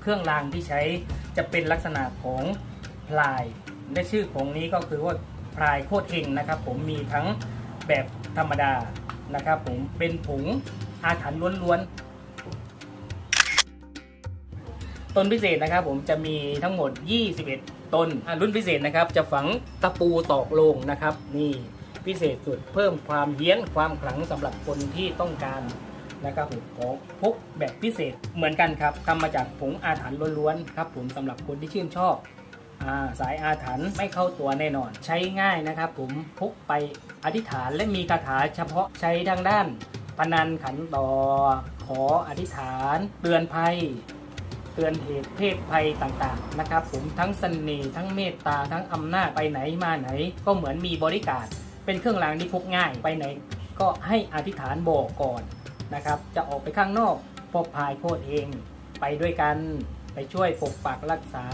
เครื่องรางที่ใช้จะเป็นลักษณะของพลายในชื่อของนี้ก็คือว่าพลายโคตรเองนะครับ ผมมีทั้งแบบธรรมดานะครับ ผมเป็นผงอาถรรพ์ล้วนๆต้นพิเศษนะครับ ผมจะมีทั้งหมด 21 ต้นอะรุ่นพิเศษนะครับ จะฝังตะปูตอกโลงนะครับ นี่พิเศษสุดเพิ่มความเฮี้ยนความขลังสำหรับคนที่ต้องการ นะครับผมของพกแบบพิเศษเหมือนกันครับทำมาจากผงอาถรรพ์ล้วนๆครับผมสำหรับคนที่ชื่นชอบอาสายอาถรรพ์ไม่เข้าตัวแน่นอน ใช้ง่ายนะครับผมพกไปอธิษฐานและมีคาถาเฉพาะใช้ทางด้านพนันขันต่อ ขออธิษฐาน เตือนภัย เตือนเหตุเพศภัยต่างๆนะครับผมทั้งเสน่ห์ทั้งเมตตาทั้งอำนาจไปไหนมาไหน ก็เหมือนมีบริการ เป็นเครื่องรางที่พกง่ายไปไหน ก็ให้อธิษฐานบอกก่อน นะครับ จะออกไปข้างนอกพบพายโคตรเองไปด้วยกันไปช่วยปกปักรักษา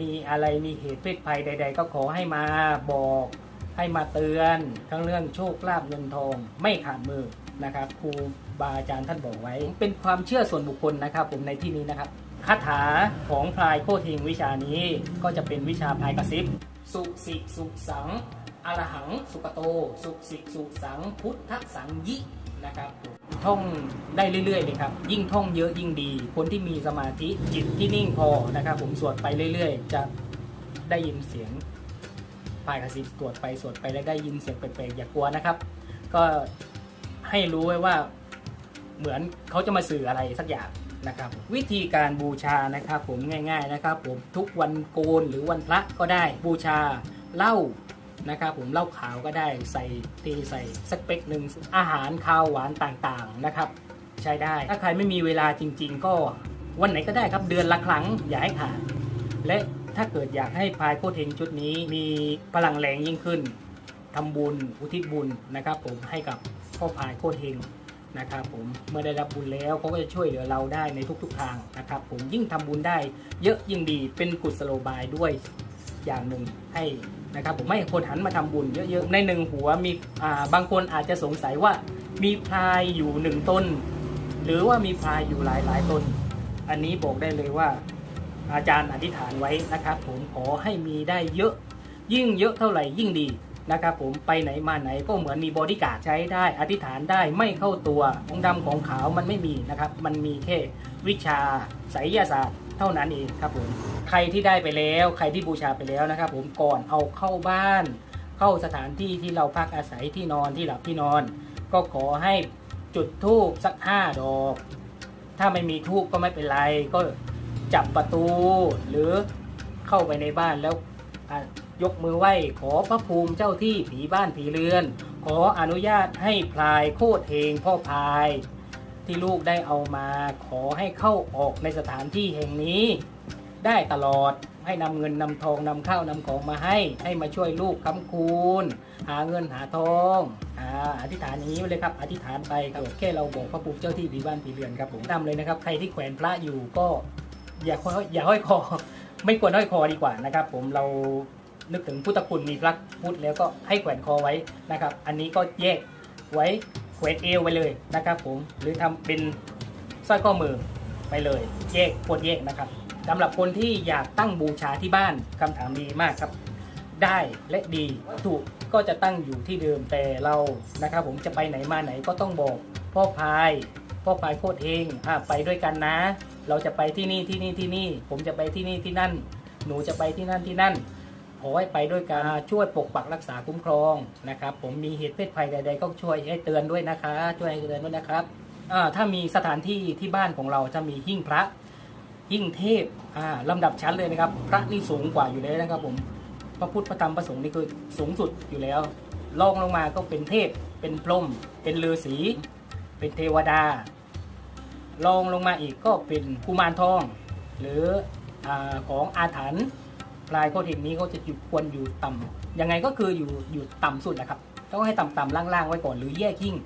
มีอะไรมีเหตุเพศภัยใด ๆ ก็ขอให้มาบอกให้มาเตือนทั้งเรื่องโชคลาภเงินทองไม่ขาดมือนะครับครูบาอาจารย์ท่านบอกไว้ เป็นความเชื่อส่วนบุคคลนะครับ ผมในที่นี้นะครับคาถาของพลายโคตรเฮงวิชานี้ก็จะเป็นวิชาพลายกระซิบ สุสิสุสัง อรหังสุกโต สุสิสุสังพุทธสังยินะครับท่องได้เรื่อยๆเลยครับ ยิ่งท่องเยอะยิ่งดี คนที่มีสมาธิจิตที่นิ่งพอนะครับ ผมสวดไปเรื่อย ๆ จะได้ยินเสียงพายกระซิบตรวจไปสวดไปแล้วได้ยินเสียงแปลกๆอย่ากลัวนะครับ ก็ให้รู้ไว้ว่าเหมือนเขาจะมาสื่ออะไรสักอย่างนะครับ วิธีการบูชานะครับ ผมง่าย ๆนะครับ ผมทุกวันโกนหรือวันพระก็ได้บูชาเหล้า นะครับผมเหล้าขาวก็ได้ใส่ตีใส่สักเป๊กหนึ่งอาหารข้าวหวานต่างๆนะครับ ใช้ได้ถ้าใครไม่มีเวลาจริง ๆ ก็วันไหนก็ได้ครับเดือนละครั้งอย่าให้ขาดและถ้าเกิดอยากให้พายโคเฮงชุดนี้มีพลังแรงยิ่งขึ้นทำบุญอุทิศบุญนะครับ ผมให้กับพ่อพายโคเฮงนะครับผมเมื่อได้รับบุญแล้วเขาก็จะช่วยเหลือเราได้ในทุกๆทางนะครับผมยิ่งทำบุญได้เยอะยิ่งดีเป็นกุศโลบายด้วยอย่างหนึ่งให้ นะครับผมไม่คนหันมาทำบุญเยอะๆในหนึ่งหัวมีบางคนอาจจะสงสัยว่ามีพลายอยู่หนึ่งต้น หรือว่ามีพลายอยู่หลายหลายๆต้น อันนี้บอกได้เลยว่า อาจารย์อธิษฐานไว้นะครับ ผมขอให้มีได้เยอะยิ่งเยอะเท่าไหร่ยิ่งดีนะครับผมไปไหนมาไหนก็เหมือนมีบอดี้การ์ดใช้ได้ อธิษฐานได้ไม่เข้าตัวของดำของขาวมันไม่มีนะครับ มันมีแค่วิชาไสยศาสตร์ เท่านั้นเองครับผมใครที่ได้ไปแล้วใครที่บูชาไปแล้วนะครับ ผมก่อนเอาเข้าบ้าน เข้าสถานที่ที่เราพักอาศัยที่นอนที่หลับที่นอน ก็ขอให้จุดธูปสักห้าดอก ถ้าไม่มีทูบก็ไม่เป็นไร ก็จับประตูหรือเข้าไปในบ้านแล้วยกมือไหว้ขอพระภูมิเจ้าที่ผีบ้านผีเรือน ขออนุญาตให้พลายโคตรเฮงพ่อพาย ที่ลูกได้เอามาขอให้เข้าออกในสถานที่แห่งนี้ ได้ตลอดให้นำเงินนำทองนำข้าวนำของมาให้ ให้มาช่วยลูกค้ำคูณหาเงินหาทองอ่าอธิษฐานอย่างนี้เลยครับ อธิษฐานไปครับแค่เราบอกพระภูมิเจ้าที่ผีบ้านผีเรือนครับผมทำเลยนะครับ ใครที่แขวนพระอยู่ก็อย่าห้อยอย่าห้อยคอ ไม่ควรห้อยคอดีกว่านะครับ ผมเรานึกถึงพุทธคุณมีพระพุทธแล้วก็ให้แขวนคอไว้นะครับ อันนี้ก็แยกไว้ แขวนเอวไว้เลยนะครับผมหรือทำเป็นสร้อยข้อมือไปเลยแยกควรแยกนะครับสำหรับคนที่อยากตั้งบูชาที่บ้านคำถามดีมากครับ ได้และดีวัตถุก็จะตั้งอยู่ที่เดิมแต่เรานะครับผมจะไปไหนมาไหนก็ต้องบอกพ่อพายพ่อพายโคตรเองอะไปด้วยกันนะ เราจะไปที่นี่ที่นี่ที่นี่ ผมจะไปที่นี่ที่นั่น หนูจะไปที่นั่นที่นั่น ขอให้ไปด้วยกันช่วยปกปักรักษาคุ้มครองนะครับ ผมมีเหตุเพศภัยใด ๆ ก็ช่วยให้เตือนด้วยนะคะ ช่วยให้เตือนด้วยนะครับถ้ามีสถานที่ที่บ้านของเราจะมีหิ้งพระยิ่งเทพอ่าลำดับชั้นเลยนะครับ พระนี่สูงกว่าอยู่แล้วนะครับผมพระพุทธพระธรรมพระสงฆ์นี่คือสูงสุดอยู่แล้วรองลงมาก็เป็นเทพ เป็นพรหมเป็นฤาษี เป็นเทวดารองลงมาอีกก็เป็นกุมารทอง หรืออของอาถรรพ์ พลายโคตรเห็นนี้เขาจะอยู่ควรอยู่ต่ำยังไงก็คืออยู่อยู่ต่ำสุดนะครับต้องให้ต่ำๆล่างๆไว้ก่อนหรือแยกยิ่ง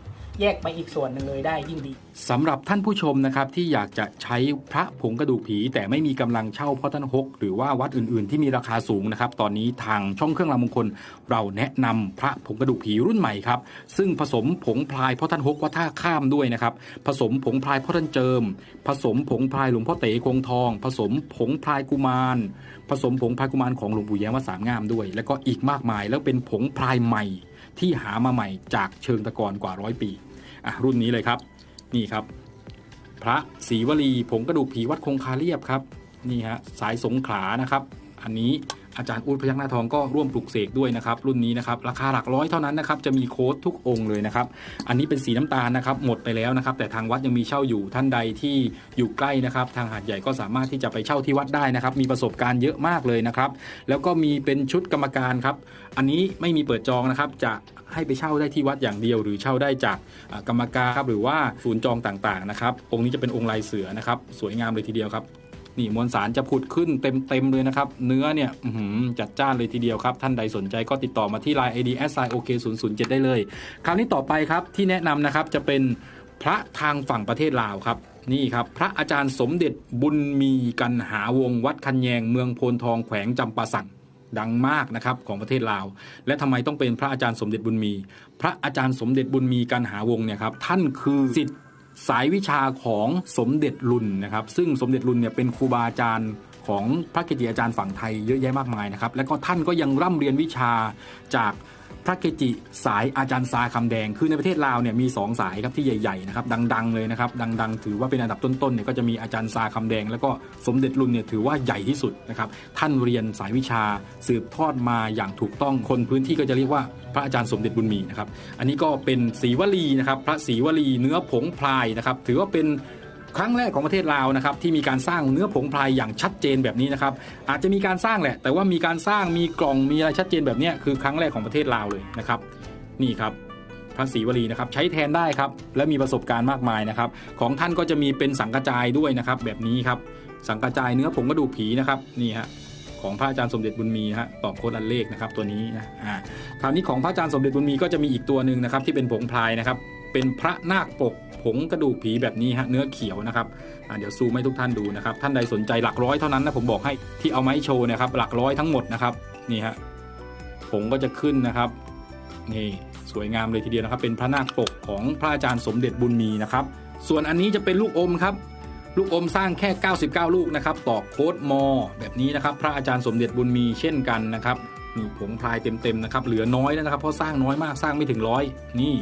แยกไปอีกส่วนหนึ่งเลยได้ยิ่งดีสำหรับท่านผู้ชมนะครับที่อยากจะใช้พระผงกระดูกผี แต่ไม่มีกำลังเช่าพ่อท่านฮกหรือว่าวัดอื่นๆ ที่มีราคาสูงนะครับตอนนี้ทางช่องเครื่องรางมงคล เราแนะนำพระผงกระดูกผีรุ่นใหม่ครับซึ่งผสมผงพลายพ่อท่านฮกวัดท่าข้ามด้วยนะครับผสมผงพลายพ่อท่านเจิม ผสมผงพลายหลวงพ่อเต๋คงทอง ผสมผงพลายกุมาร ผสมผงพลายกุมารของหลวงปู่แย้มวัดสามงามด้วย แล้วก็อีกมากมายแล้วเป็นผงพลายใหม่ ที่หามาใหม่จากเชิงตะกอนกว่าร้อยปีอะรุ่นนี้เลยครับ นี่ครับ พระศรีวลีผงกระดูกผีวัดคงคาเรียบครับนี่ฮะสายสงขลานะครับ อันนี้ อาจารย์อูดพยักหน้าทองก็ร่วมปลุกเสกด้วยนะครับรุ่นนี้นะครับราคาหลักร้อยเท่านั้นนะครับจะมีโค้ดทุกองค์เลยนะครับอันนี้เป็นสีน้ำตาลนะครับหมดไปแล้วนะครับแต่ทางวัดยังมีเช่าอยู่ท่านใดที่อยู่ใกล้นะครับทางหาดใหญ่ก็สามารถที่จะไปเช่าที่วัดได้นะครับมีประสบการณ์เยอะมากเลยนะครับแล้วก็มีเป็นชุดกรรมการครับอันนี้ไม่มีเปิดจองนะครับจะให้ไปเช่าได้ที่วัดอย่างเดียว หรือเช่าได้จากกรรมการครับหรือว่าศูนย์จองต่างๆนะครับองค์นี้จะเป็นองค์ลายเสือนะครับสวยงามเลยทีเดียวครับ นี่มวลสารจะผุดขึ้นเต็มๆเลยนะครับ เนื้อเนี่ยจัดจ้านเลยทีเดียวครับ ท่านใดสนใจก็ติดต่อมาที่ Line ID s i o k 0 0 7ได้เลย คราวนี้ต่อไปครับที่แนะนำนะครับจะเป็นพระทางฝั่งประเทศลาวครับนี่ครับพระอาจารย์สมเด็จบุญมีกันหาวงวัดคันแยงเมืองโพนทองแขวงจำปาสักดังมากนะครับของประเทศลาว และทำไมต้องเป็นพระอาจารย์สมเด็จบุญมี พระอาจารย์สมเด็จบุญมีกันหาวงเนี่ยครับท่านคือสิทธิ สายวิชาของสมเด็จรุนนะครับ ซึ่งสมเด็จรุนเนี่ยเป็นครูบาอาจารย์ของพระเกจิอาจารย์ฝั่งไทยเยอะแยะมากมายนะครับ แล้วก็ท่านก็ยังร่ำเรียนวิชาจาก พระเกจิสายอาจารย์ซาคำแดง คือในประเทศลาวเนี่ยมีสองสายครับที่ใหญ่ๆนะครับดัง ๆ เลยนะครับดัง ๆ ถือว่าเป็นอันดับต้นๆเนี่ยก็จะมีอาจารย์ซาคำแดง แล้วก็สมเด็จรุนเนี่ยถือว่าใหญ่ที่สุดนะครับท่านเรียนสายวิชาสืบทอดมาอย่างถูกต้องคนพื้นที่ก็จะเรียกว่าพระอาจารย์สมเด็จบุญมีนะครับอันนี้ก็เป็นศรีวลีนะครับพระศรีวลีเนื้อผงพลายนะครับถือว่าเป็น ครั้งแรกของประเทศลาวนะครับที่มีการสร้างเนื้อผงพลายอย่างชัดเจนแบบนี้นะครับอาจจะมีการสร้างแหละ แต่ว่ามีการสร้างมีกล่องมีอะไรชัดเจนแบบนี้คือครั้งแรกของประเทศลาวเลยนะครับ นี่ครับพระศรีวลีนะครับใช้แทนได้ครับและมีประสบการณ์มากมายนะครับ ของท่านก็จะมีเป็นสังกระจายด้วยนะครับ แบบนี้ครับสังกระจายเนื้อผงกระดูกผีนะครับนี่ฮะของพระอาจารย์สมเด็จบุญมีฮะตอบโค้ดอันเลขนะครับตัวนี้นะอ่าคราวนี้ของพระอาจารย์สมเด็จบุญมีก็จะมีอีกตัวหนึ่งนะครับที่เป็นผงพลายนะครับ เป็นพระนาคปกผงกระดูกผีแบบนี้ฮะเนื้อเขียวนะครับเดี๋ยวซูมให้ทุกท่านดูนะครับ ท่านใดสนใจหลักร้อยเท่านั้นนะผมบอกให้ที่เอาไม้โชว์นะครับ หลักร้อยทั้งหมดนะครับนี่ฮะผงก็จะขึ้นนะครับนี่สวยงามเลยทีเดียวนะครับ เป็นพระนาคปกของพระอาจารย์สมเด็จบุญมีนะครับ ส่วนอันนี้จะเป็นลูกอมครับ ลูกอมสร้างแค่ 99 ลูกนะครับต่อโค้ดมอ แบบนี้นะครับ พระอาจารย์สมเด็จบุญมีเช่นกันนะครับนี่ผงพลายเต็มๆนะครับเหลือน้อยแล้วนะครับเพราะสร้างน้อยมากสร้างไม่ถึงร้อยนี่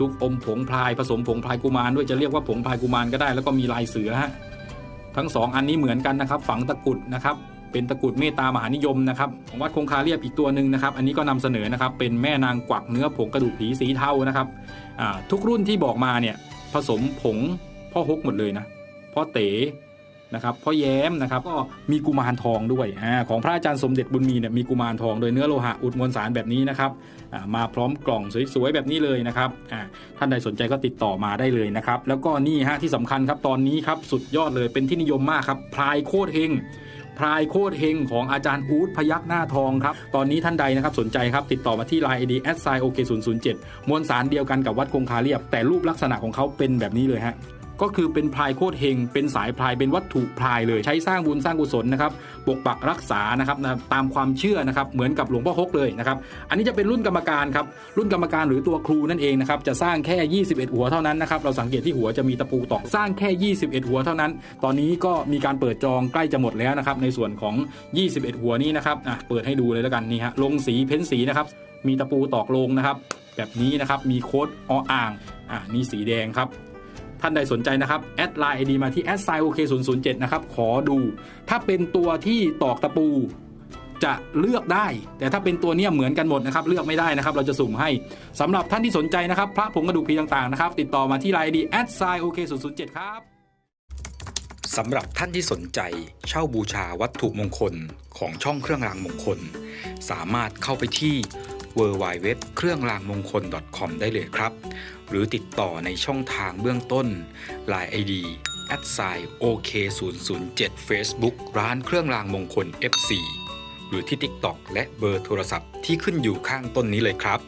ลูกอมผงพลายผสมผงพลายกุมารด้วยจะเรียกว่าผงพลายกุมารก็ได้ แล้วก็มีลายเสือฮะทั้งสองอันนี้เหมือนกันนะครับ ฝังตะกุดนะครับ เป็นตะกุดเมตตามหานิยมนะครับของวัดคงคาเรียบอีกตัวหนึ่งนะครับ อันนี้ก็นำเสนอนะครับ เป็นแม่นางกวักเนื้อผงกระดูกผีสีเทานะครับทุกรุ่นที่บอกมาเนี่ยผสมผงพ่อฮกหมดเลยนะพ่อเต๋ นะครับพ่อแย้มนะครับก็มีกุมารทองด้วยอของพระอาจารย์สมเด็จบุญมีเนี่ยมีกุมารทองโดยเนื้อโลหะอุดมวลสารแบบนี้นะครับมาพร้อมกล่องสวยๆแบบนี้เลยนะครับท่านใดสนใจก็ติดต่อมาได้เลยนะครับ แล้วก็นี่ฮะที่สำคัญครับตอนนี้ครับสุดยอดเลยเป็นที่นิยมมากครับพลายโคตรเฮงพลายโคตรเฮงของอาจารย์อูดพยักหน้าทองครับ ตอนนี้ท่านใดนะครับสนใจครับ ติดต่อมาที่ Line ID s i o k 0 0 7มวลสารเดียวกันกับวัดคงคาเรียบ แต่รูปลักษณะของเขาเป็นแบบนี้เลยฮะ ก็คือเป็นพลายโคตรเฮงเป็นสายพลายเป็นวัตถุพลายเลยใช้สร้างบุญสร้างกุศลนะครับปกปักรักษานะครับนะตามความเชื่อนะครับเหมือนกับหลวงพ่อฮกเลยนะครับอันนี้จะเป็นรุ่นกรรมการครับรุ่นกรรมการหรือตัวครูนั่นเองนะครับจะสร้างแค่ 21 หัวเท่านั้นนะครับเราสังเกตที่หัวจะมีตะปูตอกสร้างแค่ 21 หัวเท่านั้น ตอนนี้ก็มีการเปิดจองใกล้จะหมดแล้วนะครับในส่วนของ 21 หัวนี้นะครับอะเปิดให้ดูเลยแล้วกันนี่ฮะลงสีเพ้นสีนะครับมีตะปูตอกลงนะครับแบบนี้นะครับมีโค้ดออ่างอ่านี่สีแดงครับ ท่านใดสนใจนะครับ แอดไลน์ไอดีมาที่แอดไซโอเค0 0 7นย์เจ็ดนะครับ ขอดู ถ้าเป็นตัวที่ตอกตะปูจะเลือกได้ แต่ถ้าเป็นตัวเนี้ยเหมือนกันหมดนะครับ เลือกไม่ได้นะครับ เราจะสุ่มให้สำหรับท่านที่สนใจนะครับ พระผงกระดูกผีต่างๆนะครับ ติดต่อมาที่ไลน์ไอดีแอดไซโอเค0 0 7ครับสำหรับท่านที่สนใจเช่าบูชาวัตถุมงคลของช่องเครื่องรางมงคล สามารถเข้าไปที่ w w w เครื่องรางมงคล .com ได้เลยครับ หรือติดต่อในช่องทางเบื้องต้น Line ID at s i OK 0 0 7 Facebook ร้านเครื่องรางมงคล FC หรือที่ TikTok และเบอร์โทรศัพท์ที่ขึ้นอยู่ข้างต้นนี้เลยครับ